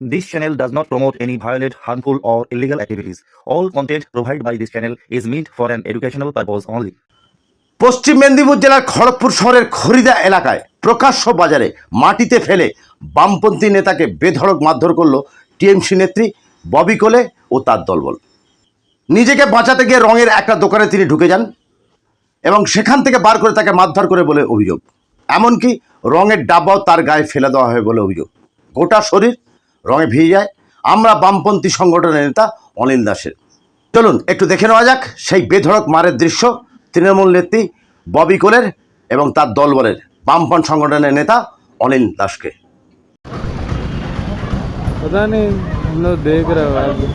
This channel does not promote any violent, harmful, or illegal activities. All content provided by this channel is meant for an educational purpose only. পশ্চিম মেদিনীপুর জেলার খড়গপুর শহরের খরিদা এলাকায় প্রকাশ্য বাজারে মাটিতে ফেলে বামপন্থী নেতাকে বেধড়ক মারধর করল টিএমসি নেত্রী ববি কোলে ও তার দলবল নিজেকে বাঁচাতে গিয়ে রঙের একটা দোকানে তিনি ঢুকে যান এবং সেখান থেকে বার করে তাকে মারধর করে বলে অভিযোগ এমনকি রঙের ডাব্বাও তার গায়ে ফেলে দেওয়া হয় বলে অভিযোগ গোটা শরীর রঙে ভিজে যায় আমরা বামপন্থী সংগঠনের নেতা অনিল দাসের চলুন একটু দেখে নেওয়া যাক সেই বেধড়ক মারের দৃশ্য তৃণমূল নেত্রী ববি কোলের এবং তার দলবলের বামপন্থ সংগঠনের নেতা অনিল দাসকে पता नहीं हम लोग देख रहे हो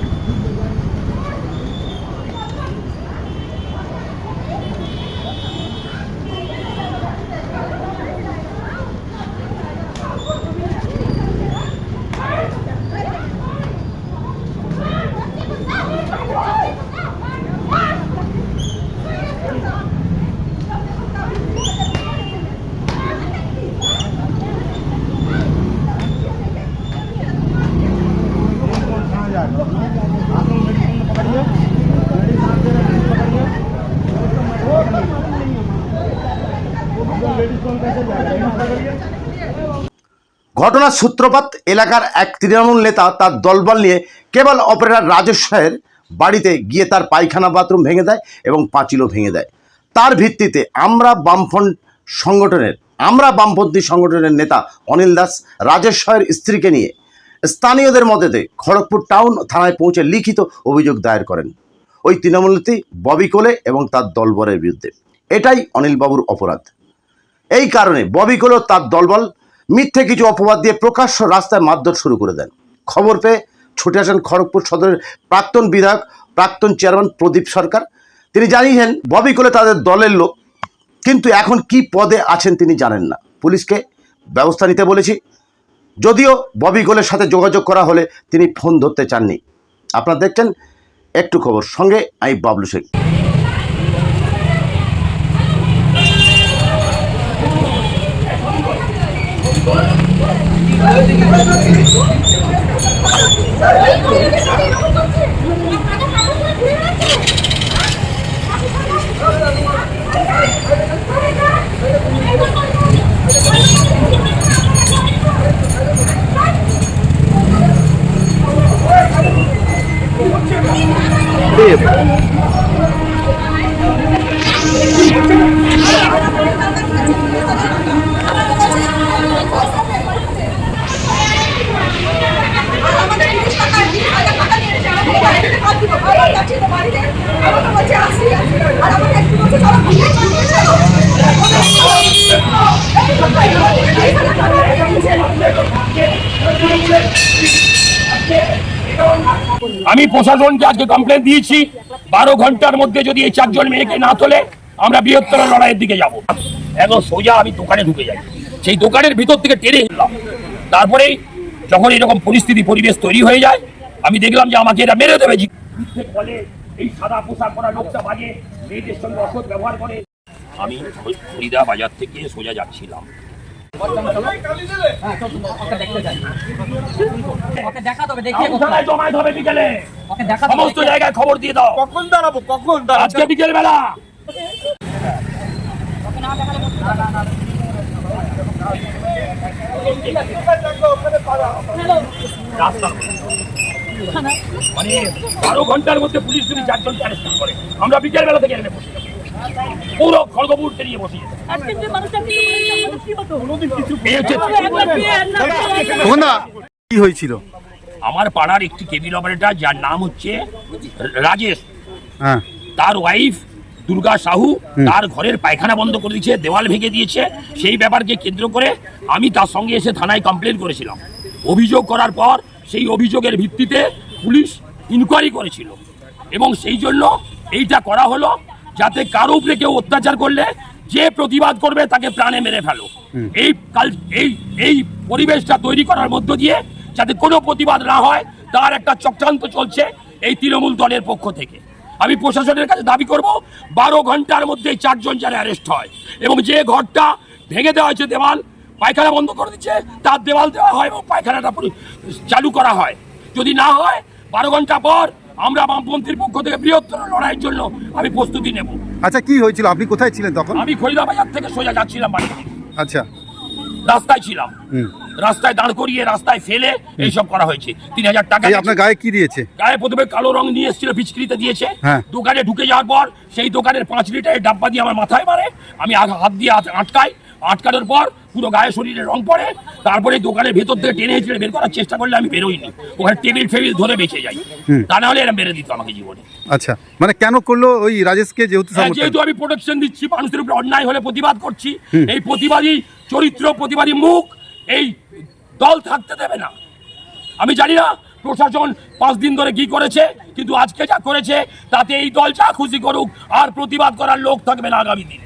ঘটনার সূত্রপাত এলাকার এক তৃণমূল নেতা তার দলবল নিয়ে কেবল অপারেটর রাজেশ শাহের বাড়িতে গিয়ে তার পায়খানা বাথরুম ভেঙে দেয় এবং পাঁচিলও ভেঙে দেয়। তার ভিত্তিতে আমরা বামফ্রন্ট সংগঠনের, আমরা বামপন্থী সংগঠনের নেতা অনিল দাস রাজেশ শাহের স্ত্রীকে নিয়ে স্থানীয়দের মতেতে খড়গপুর টাউন থানায় পৌঁছে লিখিত অভিযোগ দায়ের করেন। ওই তৃণমূল নেত্রী ববি কোলে এবং তার দলবলের বিরুদ্ধে। এটাই অনিলবাবুর অপরাধ। এই কারণে ববি কোলো তার দলবল মিথ্যে কিছু অপবাদ দিয়ে প্রকাশ্য রাস্তায় মারধর শুরু করে দেন। খবর পেয়ে ছুটে আসেন খড়গপুর সদরের প্রাক্তন বিধায়ক, প্রাক্তন চেয়ারম্যান প্রদীপ সরকার। তিনি জানিয়েছেন, ববি কোলে তাদের দলের লোক, কিন্তু এখন কি পদে আছেন তিনি জানেন না। পুলিশকে ব্যবস্থা নিতে বলেছি। যদিও ববি গোলের সাথে যোগাযোগ করা হলে তিনি ফোন ধরতে চাননি। আপনারা দেখছেন একটু খবর। সঙ্গে আমি বাবলু শেখ। Bebo. আমি প্রশাসনকে আজকে কমপ্লেন দিয়েছি। বারো ঘণ্টার মধ্যে যদি এই চারজন মেয়েকে না তোলে, আমরা বৃহত্তর লড়াইয়ের দিকে যাব। এখন সোজা আমি দোকানে ঢুকে যাই। সেই দোকানের ভিতর থেকে টেনে এলাম। তারপরেই যখন এরকম পরিস্থিতি, পরিবেশ তৈরি হয়ে যায়, আমি দেখলাম যে আমাকে এরা মেরে দেবে। বলে এই সাদা পোশাক লোকটা ব্যবহার করে। আমি ফরিদা বাজার থেকে সোজা যাচ্ছিলাম। সমস্ত জায়গায় খবর দিয়ে দাও। কখন দাঁড়াবো? কখন আজকে বিকেল বেলা। মানে বারো ঘণ্টার মধ্যে পুলিশ যদি চারজনকে অ্যারেস্ট করে আমরা বিকেল বেলা থেকে এখানে বসে। পুরো খড়গপুর নিয়ে বসে যেতে আজকে মানুষটা কিছু করেছে, আমাদের কি হতো? এই হচ্ছে একবার পেয়ে আর না পেয়ে আর না। তখন কি হয়েছিল? আমার পাড়ার একটি কেবিল অপারেটর যার নাম হচ্ছে রাজেশ। হ্যাঁ। তার ওয়াইফ দুর্গা সাহু তার ঘরের পায়খানা বন্ধ করে দিয়েছে দেওয়াল ভেঙে দিয়েছে। সেই ব্যাপারকে কেন্দ্র করে আমি তার সঙ্গে এসে থানায় কমপ্লেন করেছিলাম। অভিযোগ করার পর সেই অভিযোগের ভিত্তিতে পুলিশ ইনকোয়ারি করেছিল। এবং সেই জন্য এইটা করা হলো যাতে কারও উপরে কেউ অত্যাচার করলে যে প্রতিবাদ করবে তাকে প্রাণে মেরে ফেলো। এই কাল এই এই পরিবেশটা তৈরি করার মধ্য দিয়ে যাতে কোনো প্রতিবাদ না হয় তার একটা চক্রান্ত চলছে এই তৃণমূল দলের পক্ষ থেকে। আমি প্রশাসনের কাছে দাবি করব বারো ঘণ্টার মধ্যে চারজন যারা অ্যারেস্ট হয় এবং যে ঘরটা ভেঙে দেওয়া হয়েছে দেওয়াল পায়খানা বন্ধ করে দিচ্ছে তার দেওয়াল দেওয়া হয় এবং পায়খানাটা চালু করা হয়। যদি না হয় বারো ঘণ্টা পর আমরা বামপন্থীর পক্ষ থেকে বৃহত্তর লড়াইয়ের জন্য আমি প্রস্তুতি নেব। আচ্ছা কি হয়েছিল? আপনি কোথায় ছিলেন তখন? আমি খরিদাবাজার থেকে সোজা যাচ্ছিলাম বাড়ি। থেকে। আচ্ছা। রাস্তায় ছিলাম। হুম। রাস্তায় দাঁড় করিয়ে রাস্তায় ফেলে এইসব করা হয়েছে। তিন হাজার টাকা এই আপনার গায়ে কি দিয়েছে? গায়ে প্রথমে কালো রং নিয়ে এসেছিল পিচকিরিতে দিয়েছে। হ্যাঁ। দোকানে ঢুকে যাওয়ার পর সেই দোকানের পাঁচ লিটারের ডাব্বা দিয়ে আমার মাথায় মারে। আমি আগ- হাত দিয়ে হাত আটকাই। আটকানোর পর পুরো গায়ে শরীরে রং পড়ে তারপরে দোকানের ভেতর থেকে টেনে হিচড়ে বের করার চেষ্টা করলে আমি বেরোইনি। ওখানে টেবিল ফেবিল ধরে বেঁচে যাই। তা না হলে এরা মেরে দিত আমাকে জীবনে। আচ্ছা মানে কেন করল ওই রাজেশকে যেহেতু হ্যাঁ, যেহেতু আমি প্রোটেকশন দিচ্ছি মানুষের উপরে অন্যায় হলে প্রতিবাদ করছি এই প্রতিবাদী চরিত্র প্রতিবাদী মুখ এই দল থাকতে দেবে না। আমি জানি না প্রশাসন পাঁচ দিন ধরে কি করেছে কিন্তু আজকে যা করেছে তাতে এই দল যা খুশি করুক আর প্রতিবাদ করার লোক থাকবে না আগামী দিনে।